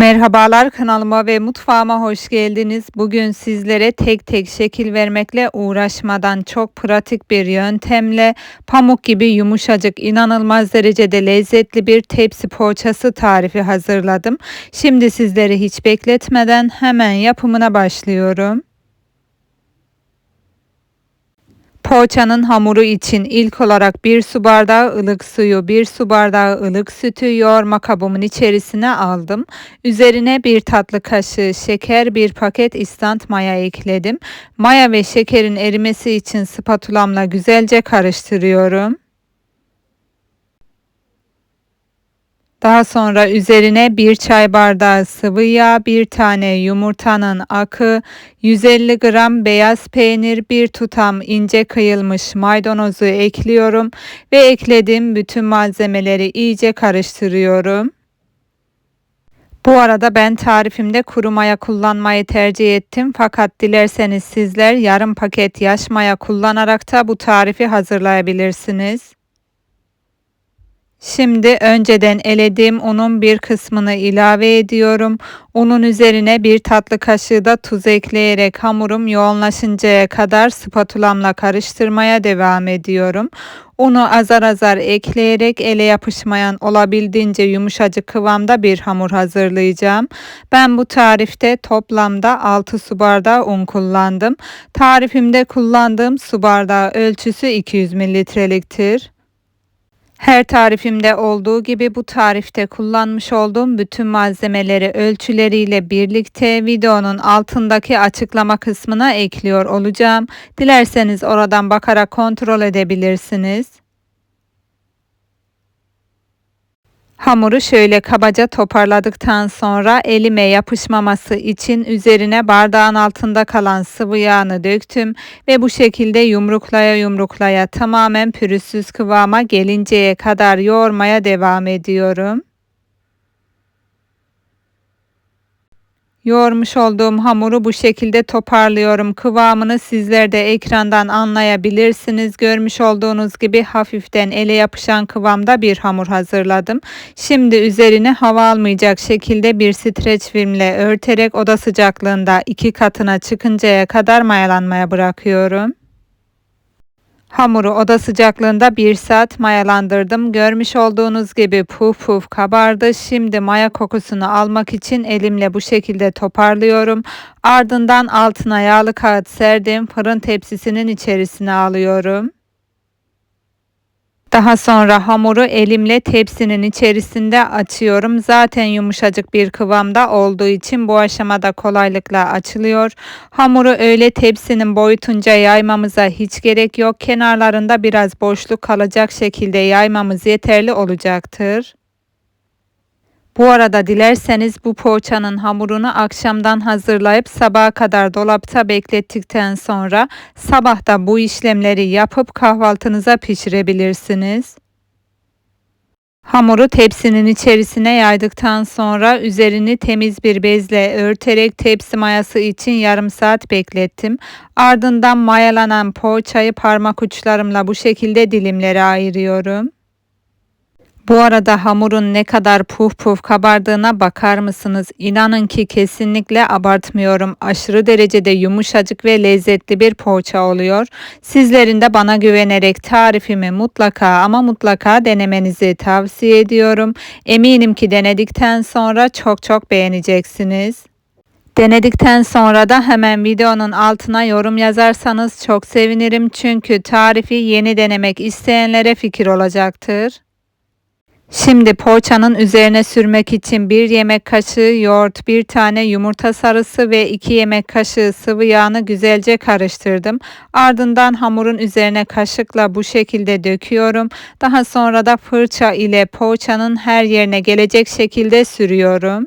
Merhabalar kanalıma ve mutfağıma hoş geldiniz. Bugün sizlere tek tek şekil vermekle uğraşmadan çok pratik bir yöntemle pamuk gibi yumuşacık inanılmaz derecede lezzetli bir tepsi poğaçası tarifi hazırladım. Şimdi sizleri hiç bekletmeden hemen yapımına başlıyorum. Poğaçanın hamuru için ilk olarak bir su bardağı ılık suyu, bir su bardağı ılık sütü yoğurma kabımın içerisine aldım. Üzerine bir tatlı kaşığı şeker, bir paket istant maya ekledim. Maya ve şekerin erimesi için spatulamla güzelce karıştırıyorum. Daha sonra üzerine bir çay bardağı sıvı yağ, bir tane yumurtanın akı, 150 gram beyaz peynir, bir tutam ince kıyılmış maydanozu ekliyorum ve eklediğim bütün malzemeleri iyice karıştırıyorum. Bu arada ben tarifimde kuru maya kullanmayı tercih ettim fakat dilerseniz sizler yarım paket yaş maya kullanarak da bu tarifi hazırlayabilirsiniz. Şimdi önceden elediğim unun bir kısmını ilave ediyorum. Unun üzerine bir tatlı kaşığı da tuz ekleyerek hamurum yoğunlaşıncaya kadar spatulamla karıştırmaya devam ediyorum. Unu azar azar ekleyerek ele yapışmayan olabildiğince yumuşacık kıvamda bir hamur hazırlayacağım. Ben bu tarifte toplamda 6 su bardağı un kullandım. Tarifimde kullandığım su bardağı ölçüsü 200 mililitreliktir. Her tarifimde olduğu gibi bu tarifte kullanmış olduğum bütün malzemeleri ölçüleriyle birlikte videonun altındaki açıklama kısmına ekliyor olacağım. Dilerseniz oradan bakarak kontrol edebilirsiniz. Hamuru şöyle kabaca toparladıktan sonra elime yapışmaması için üzerine bardağın altında kalan sıvı yağını döktüm ve bu şekilde yumruklaya yumruklaya tamamen pürüzsüz kıvama gelinceye kadar yoğurmaya devam ediyorum. Yoğurmuş olduğum hamuru bu şekilde toparlıyorum. Kıvamını sizler de ekrandan anlayabilirsiniz. Görmüş olduğunuz gibi hafiften ele yapışan kıvamda bir hamur hazırladım. Şimdi üzerine hava almayacak şekilde bir streç filmle örterek oda sıcaklığında iki katına çıkıncaya kadar mayalanmaya bırakıyorum. Hamuru oda sıcaklığında 1 saat mayalandırdım. Görmüş olduğunuz gibi puf puf kabardı. Şimdi maya kokusunu almak için elimle bu şekilde toparlıyorum. Ardından altına yağlı kağıt serdim. Fırın tepsisinin içerisine alıyorum. Daha sonra hamuru elimle tepsinin içerisinde açıyorum. Zaten yumuşacık bir kıvamda olduğu için bu aşamada kolaylıkla açılıyor. Hamuru öyle tepsinin boyutunca yaymamıza hiç gerek yok. Kenarlarında biraz boşluk kalacak şekilde yaymamız yeterli olacaktır. Bu arada dilerseniz bu poğaçanın hamurunu akşamdan hazırlayıp sabaha kadar dolapta beklettikten sonra sabahta bu işlemleri yapıp kahvaltınıza pişirebilirsiniz. Hamuru tepsinin içerisine yaydıktan sonra üzerini temiz bir bezle örterek tepsi mayası için yarım saat beklettim. Ardından mayalanan poğaçayı parmak uçlarımla bu şekilde dilimlere ayırıyorum. Bu arada hamurun ne kadar puf puf kabardığına bakar mısınız? İnanın ki kesinlikle abartmıyorum. Aşırı derecede yumuşacık ve lezzetli bir poğaça oluyor. Sizlerin de bana güvenerek tarifimi mutlaka ama mutlaka denemenizi tavsiye ediyorum. Eminim ki denedikten sonra çok çok beğeneceksiniz. Denedikten sonra da hemen videonun altına yorum yazarsanız çok sevinirim. Çünkü tarifi yeni denemek isteyenlere fikir olacaktır. Şimdi poğaçanın üzerine sürmek için bir yemek kaşığı yoğurt, bir tane yumurta sarısı ve iki yemek kaşığı sıvı yağını güzelce karıştırdım. Ardından hamurun üzerine kaşıkla bu şekilde döküyorum. Daha sonra da fırça ile poğaçanın her yerine gelecek şekilde sürüyorum.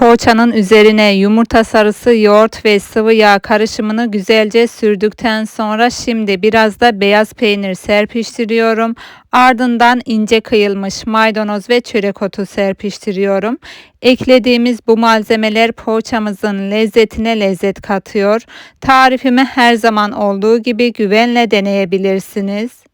Poğaçanın üzerine yumurta sarısı, yoğurt ve sıvı yağ karışımını güzelce sürdükten sonra şimdi biraz da beyaz peynir serpiştiriyorum. Ardından ince kıyılmış maydanoz ve çörek otu serpiştiriyorum. Eklediğimiz bu malzemeler poğaçamızın lezzetine lezzet katıyor. Tarifimi her zaman olduğu gibi güvenle deneyebilirsiniz.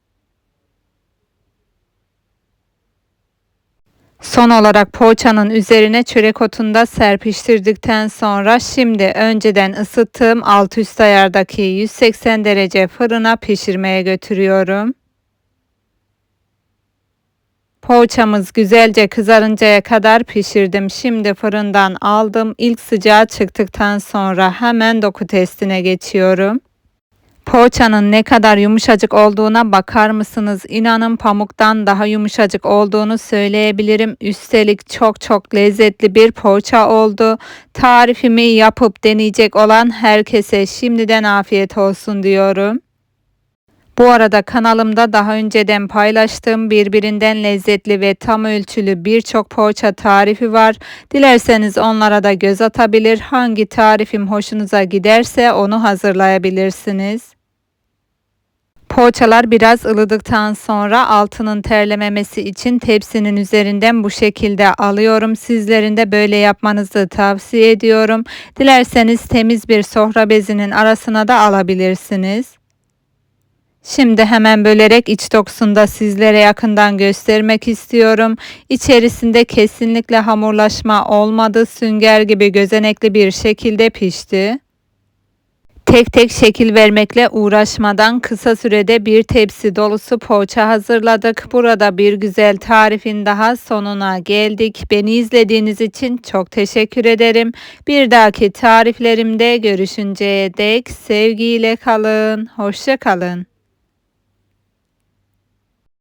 Son olarak poğaçanın üzerine çörek otunu da serpiştirdikten sonra şimdi önceden ısıttığım alt üst ayardaki 180 derece fırına pişirmeye götürüyorum. Poğaçamız güzelce kızarıncaya kadar pişirdim. Şimdi fırından aldım. İlk sıcağı çıktıktan sonra hemen doku testine geçiyorum. Poğaçanın ne kadar yumuşacık olduğuna bakar mısınız? İnanın pamuktan daha yumuşacık olduğunu söyleyebilirim. Üstelik çok çok lezzetli bir poğaça oldu. Tarifimi yapıp deneyecek olan herkese şimdiden afiyet olsun diyorum. Bu arada kanalımda daha önceden paylaştığım birbirinden lezzetli ve tam ölçülü birçok poğaça tarifi var. Dilerseniz onlara da göz atabilir. Hangi tarifim hoşunuza giderse onu hazırlayabilirsiniz. Poğaçalar biraz ılıdıktan sonra altının terlememesi için tepsinin üzerinden bu şekilde alıyorum. Sizlerin de böyle yapmanızı tavsiye ediyorum. Dilerseniz temiz bir sofra bezinin arasına da alabilirsiniz. Şimdi hemen bölerek iç dokusunu da sizlere yakından göstermek istiyorum. İçerisinde kesinlikle hamurlaşma olmadı. Sünger gibi gözenekli bir şekilde pişti. Tek tek şekil vermekle uğraşmadan kısa sürede bir tepsi dolusu poğaça hazırladık. Burada bir güzel tarifin daha sonuna geldik. Beni izlediğiniz için çok teşekkür ederim. Bir dahaki tariflerimde görüşünceye dek sevgiyle kalın. Hoşça kalın.